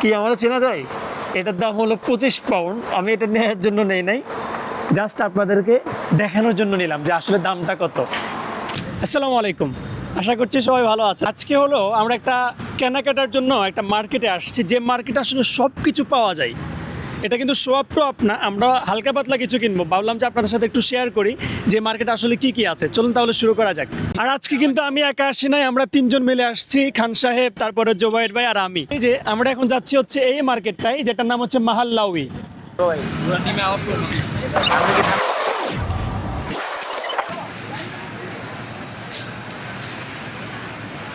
কি আমার চেনা যায়? এটার দাম হলো পঁচিশ পাউন্ড আমি এটা নেওয়ার জন্য নেই নাই। জাস্ট আপনাদেরকে দেখানোর জন্য নিলাম যে আসলে দামটা কত। আসসালামু আলাইকুম। আশা করছি সবাই ভালো আছে আজকে হলো আমরা একটা কেনাকাটার জন্য একটা মার্কেটে আসছি। যে মার্কেটে আসলে সব কিছু পাওয়া যায়। এটা কিন্তু শো আপ টু আপ না, আমরা হালকা পাতলা কিছু কিনবো। ভাবলাম যে আপনাদের সাথে একটু শেয়ার করি যে মার্কেটে আসলে কি কি আছে। চলুন তাহলে শুরু করা যাক। আর আজকে কিন্তু আমি একা আসি নাই, আমরা তিনজন মিলে আসছি, খান সাহেব, তারপরে জোবাইর ভাই আর আমি। এই যে আমরা এখন যাচ্ছি হচ্ছে এই মার্কেটটাই যেটার নাম হচ্ছে মাহাল্লাউই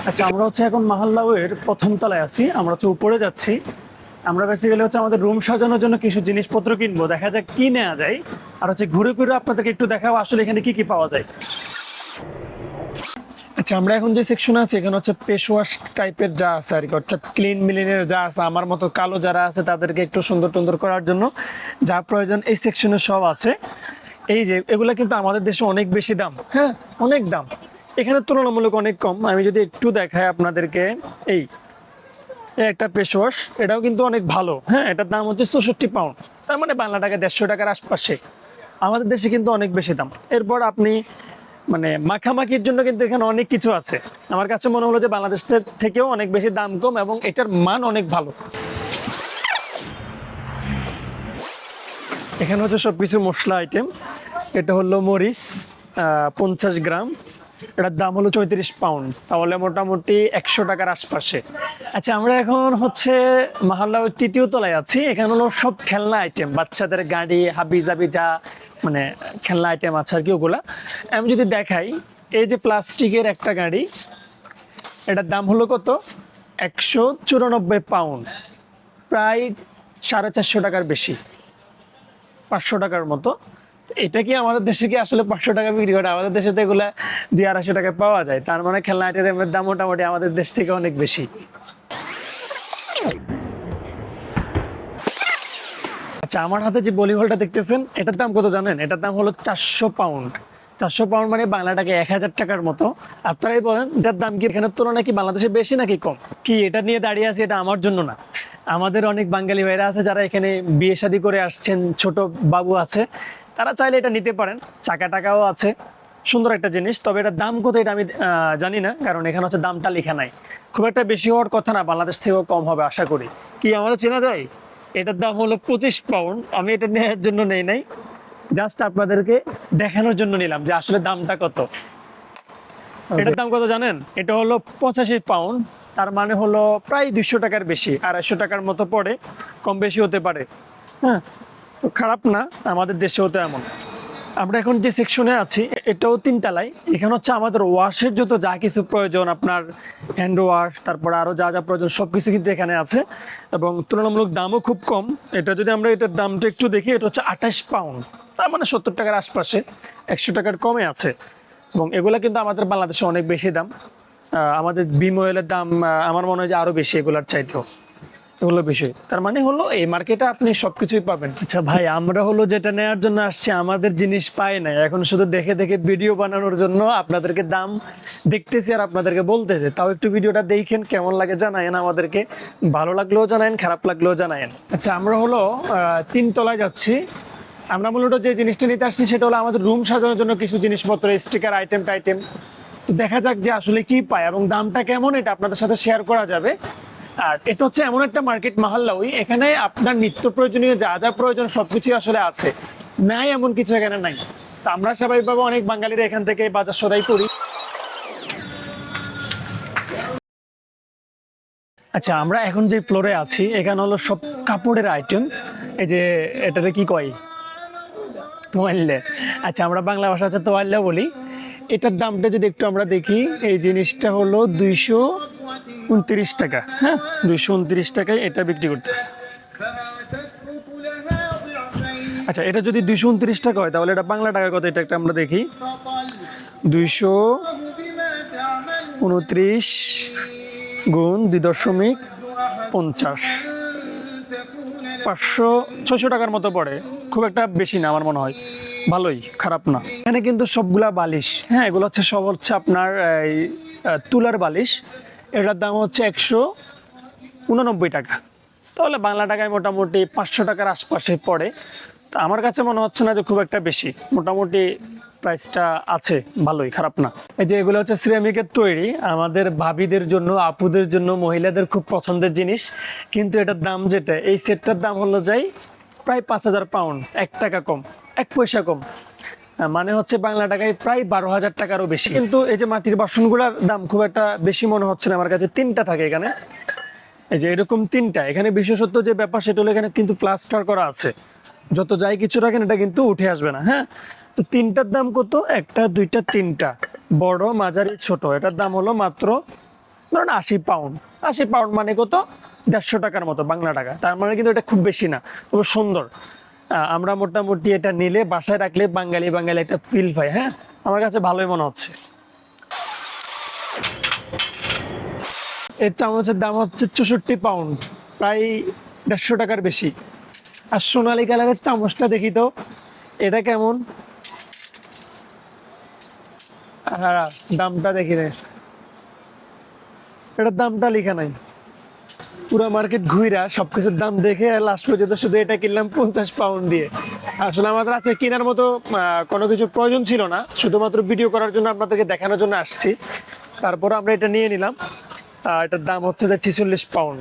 আচ্ছা আমরা হচ্ছে এখন মাহাল্লাওয়ের প্রথম তলায় আছি, আমরা হচ্ছে উপরে যাচ্ছি। আমরা বেসিক্যালি হচ্ছে আমাদের রুম সাজানোর জন্য কিছু জিনিসপত্র কিনবো। দেখা যাক কি নেওয়া যায়। আর হচ্ছে ঘুরে ঘুরে আপনাদেরকে একটু দেখাও আসলে এখানে কি কি পাওয়া যায়। আচ্ছা আমরা এখন যে সেকশন আছে, এখানে হচ্ছে পেশওয়াশ টাইপের যা আছে আর কি, অর্থাৎ ক্লিন মিলিনের যা আছে, আমার মতো কালো যারা আছে, তাদেরকে একটু সুন্দর টুন্দর করার জন্য যা প্রয়োজন এই সেকশনে সব আছে। এই যে, এগুলো কিন্তু আমাদের দেশে অনেক বেশি দাম। হ্যাঁ অনেক দাম। এখানে তুলনামূলক অনেক কম। আমি যদি একটু দেখাই আপনাদেরকে, এই একটা পেশওয়াশ, এটাও কিন্তু অনেক ভালো। হ্যাঁ এটার দাম হচ্ছে চৌষট্টি পাউন্ড। তার মানে বাংলা টাকা দেড়শো টাকার আশপাশে। আমাদের দেশে কিন্তু অনেক বেশি দাম। এরপর আপনি মানে মাখামাখির জন্য কিন্তু এখানে অনেক কিছু আছে। আমার কাছে মনে হলো যে বাংলাদেশের থেকেও অনেক বেশি দাম কম এবং এটার মান অনেক ভালো। এখানে হচ্ছে সব কিছু মশলা আইটেম এটা হলো মরিচ পঞ্চাশ গ্রাম। এটার দাম হলো চৌত্রিশ পাউন্ড তাহলে মোটামুটি একশো টাকার আশপাশে। আচ্ছা আমরা এখন হচ্ছে মাহাল্লার তৃতীয় তলায় আছি। এখানে হলো সব খেলনা আইটেম বাচ্চাদের গাড়ি হাবি জাবি যা মানে খেলনা আইটেম আছে আর কি ওগুলা। আমি যদি দেখাই, এই যে প্লাস্টিকের একটা গাড়ি, এটার দাম হলো কত? একশো চুরানব্বই পাউন্ড প্রায় সাড়ে চারশো টাকার বেশি, পাঁচশো টাকার মতো। এটা কি আমাদের দেশে কি আসলে পাঁচশো টাকা বিক্রি করে? আমাদের দেশে তো এগুলা দুই আড়াইশো টাকায় পাওয়া যায়। তার মানে খেলনা আইটেমের দাম মোটামুটি আমাদের দেশ থেকে অনেক বেশি। আচ্ছা আমার হাতে যে বলিবলটা দেখতেছেন, এটার দাম কত জানেন? এটার দাম হলো চারশো পাউন্ড চারশো পাউন্ড মানে বাংলা টাকা এক হাজার টাকার মতো। আপনারাই বলেন, এটার দাম কি এখানের তুলনায় কি বাংলাদেশে বেশি নাকি কম? কি এটা নিয়ে দাঁড়িয়ে আছে এটা আমার জন্য না। আমাদের অনেক বাঙালি ভাইরা আছে যারা এখানে বিয়ে শাদী করে আসছেন, ছোট বাবু আছে। তারা চাইলে এটা নিতে পারেন। চাকা টাকাও আছে সুন্দর একটা জিনিস। তবে এটার দাম কত এটা আমি জানি না কারণ এখানে হচ্ছে দামটা লেখা নাই। খুব একটা বেশি হওয়ার কথা না বাংলাদেশ থেকেও কম হবে আশা করি। কি আমাদের চেনা যায়? এটার দাম হলো পঁচিশ পাউন্ড। আমি এটা নেওয়ার জন্য নেই নাই। জাস্ট আপনাদেরকে দেখানোর জন্য নিলাম যে আসলে দামটা কত। এটার দাম কত জানেন? এটা হলো পঁচাশি পাউন্ড। তার মানে হলো প্রায় দুশো টাকার বেশি। আড়াইশো টাকার মতো পড়ে কম বেশি হতে পারে। হ্যাঁ? তো খারাপ না, আমাদের দেশেও তো এমন। আমরা এখন যে সেকশনে আছি, এটাও তিনতলায় এখানে হচ্ছে আমাদের ওয়াশের যত যা কিছু প্রয়োজন, আপনার হ্যান্ড ওয়াশ তারপর আরও যা যা প্রয়োজন সব কিছু কিন্তু এখানে আছে। এবং তুলনামূলক দামও খুব কম। এটা যদি আমরা এটার দামটা একটু দেখি, এটা হচ্ছে আঠাশ পাউন্ড তার মানে সত্তর টাকার আশপাশে, একশো টাকার কমে আছে। এবং এগুলো কিন্তু আমাদের বাংলাদেশে অনেক বেশি দাম। আমাদের বিম দাম আমার মনে হয় যে আরও বেশি এগুলার চাইতেও। এগুলো বিষয়। তার মানে হলো এই মার্কেটে আপনি সবকিছুই পাবেন। আচ্ছা ভাই আমরা হলো যেটা নেওয়ার জন্য আসছি আমাদের জিনিস পাই না এখন শুধু দেখে দেখে ভিডিও বানানোর জন্য আপনাদেরকে দাম দেখতেছি আর আপনাদেরকে বলতেছে। তাও একটু ভিডিওটা দেখেন কেমন লাগে জানায়েন আমাদেরকে। ভালো লাগলেও জানায়েন খারাপ লাগলেও জানায়েন। আচ্ছা আমরা হলো তিন তলায় যাচ্ছি। আমরা মূলত যে জিনিসটা নিতে আসছি সেটা হলো আমাদের রুম সাজানোর জন্য কিছু জিনিসপত্র স্টিকার আইটেম টাইটেম তো দেখা যাক যে আসলে কি পায় এবং দামটা কেমন এটা আপনাদের সাথে শেয়ার করা যাবে। আর এটা হচ্ছে এমন একটা মার্কেট মাহাল্লা ওই, এখানে আপনার নিত্য প্রয়োজনীয় যা যা প্রয়োজন সবকিছু আসলে আছে। নাই এমন কিছু এখানে নাই। তো আমরা স্বাভাবিকভাবে অনেক বাঙালিরা এখান থেকে বাজার সদাই করি। আচ্ছা আমরা এখন যে ফ্লোরে আছি, এখানে হলো সব কাপড়ের আইটেম এই যে এটাতে কি কয়? তোয়াল্লে। আচ্ছা আমরা বাংলা ভাষা হচ্ছে তোয়াল্লে বলি। এটার দামটা যদি একটু আমরা দেখি, এই জিনিসটা হলো দুইশো উনত্রিশ টাকা হ্যাঁ? দুইশো উনত্রিশ টাকায় এটা বিক্রি করতেছে। আচ্ছা এটা যদি দুইশো উনত্রিশ টাকা হয় তাহলে এটা বাংলা টাকা কত? এটা একটা আমরা দেখি। দুইশো উনত্রিশ গুণ দুই দশমিক পঞ্চাশ। পাঁচশো ছশো টাকার মতো পড়ে। খুব একটা বেশি না আমার মনে হয়। ভালোই খারাপ না। এখানে কিন্তু সবগুলা বালিশ। হ্যাঁ এগুলো হচ্ছে সব হচ্ছে আপনার এই তুলার বালিশ। এটার দাম হচ্ছে একশো উননব্বই টাকা। তাহলে বাংলা টাকায় মোটামুটি পাঁচশো টাকার আশপাশে পড়ে। তো আমার কাছে মনে হচ্ছে না যে খুব একটা বেশি। মোটামুটি প্রাইসটা আছে, ভালোই, খারাপ না। এই যে এগুলো হচ্ছে সিরামিকের তৈরি। আমাদের ভাবিদের জন্য, আপুদের জন্য, মহিলাদের খুব পছন্দের জিনিস। কিন্তু এটার দাম যেটা, এই সেটটার দাম হলো যাই প্রায় পাঁচ হাজার পাউন্ড এক টাকা কম, এক পয়সা কম। মানে হচ্ছে বাংলা টাকায় প্রায় বারো হাজার টাকারও বেশি। কিন্তু এই যে মাটির বাসনগুলোর দাম খুব একটা বেশি মনে হচ্ছে না, আমার কাছে তিনটা থাকে এখানে। এই যে এরকম তিনটা, এখানে বিশেষত যে ব্যাপার সেটা হলো এখানে কিন্তু প্লাস্টার করা আছে। যত যাই কিছু রাখেন, এটা কিন্তু উঠে আসবে না হ্যাঁ? তো তিনটার দাম কত? একটা, দুইটা, তিনটা। বড়, মাঝারি, ছোট, এটার দাম হলো মাত্র ধরুন আশি পাউন্ড আশি পাউন্ড মানে কত? দেড়শো টাকার মতো বাংলা টাকা। তার মানে কিন্তু এটা খুব বেশি না, তবে সুন্দর। আমরা মোটামুটি এটা নিলে বাসায় রাখলে বাঙালি বাঙালি একটা ফিল পাই হ্যাঁ? আমার কাছে ভালোই মনে হচ্ছে। এর চামচের দাম হচ্ছে চৌষট্টি পাউন্ড প্রায় দেড়শো টাকার বেশি। আর সোনালি কালারের চামচটা দেখি তো, এটা কেমন? হ্যাঁ দামটা দেখি এটার দামটা লেখা নাই। পুরো মার্কেট ঘুইরা সবকিছুর দাম দেখে লাস্ট পর্যন্ত শুধু এটা কিনলাম পঞ্চাশ পাউন্ড দিয়ে। আসলে আমাদের আছে কেনার মতো কোনো কিছু প্রয়োজন ছিল না। শুধুমাত্র ভিডিও করার জন্য আপনাদেরকে দেখানোর জন্য আসছি। তারপর আমরা এটা নিয়ে নিলাম। এটার দাম হচ্ছে যে ছেচল্লিশ পাউন্ড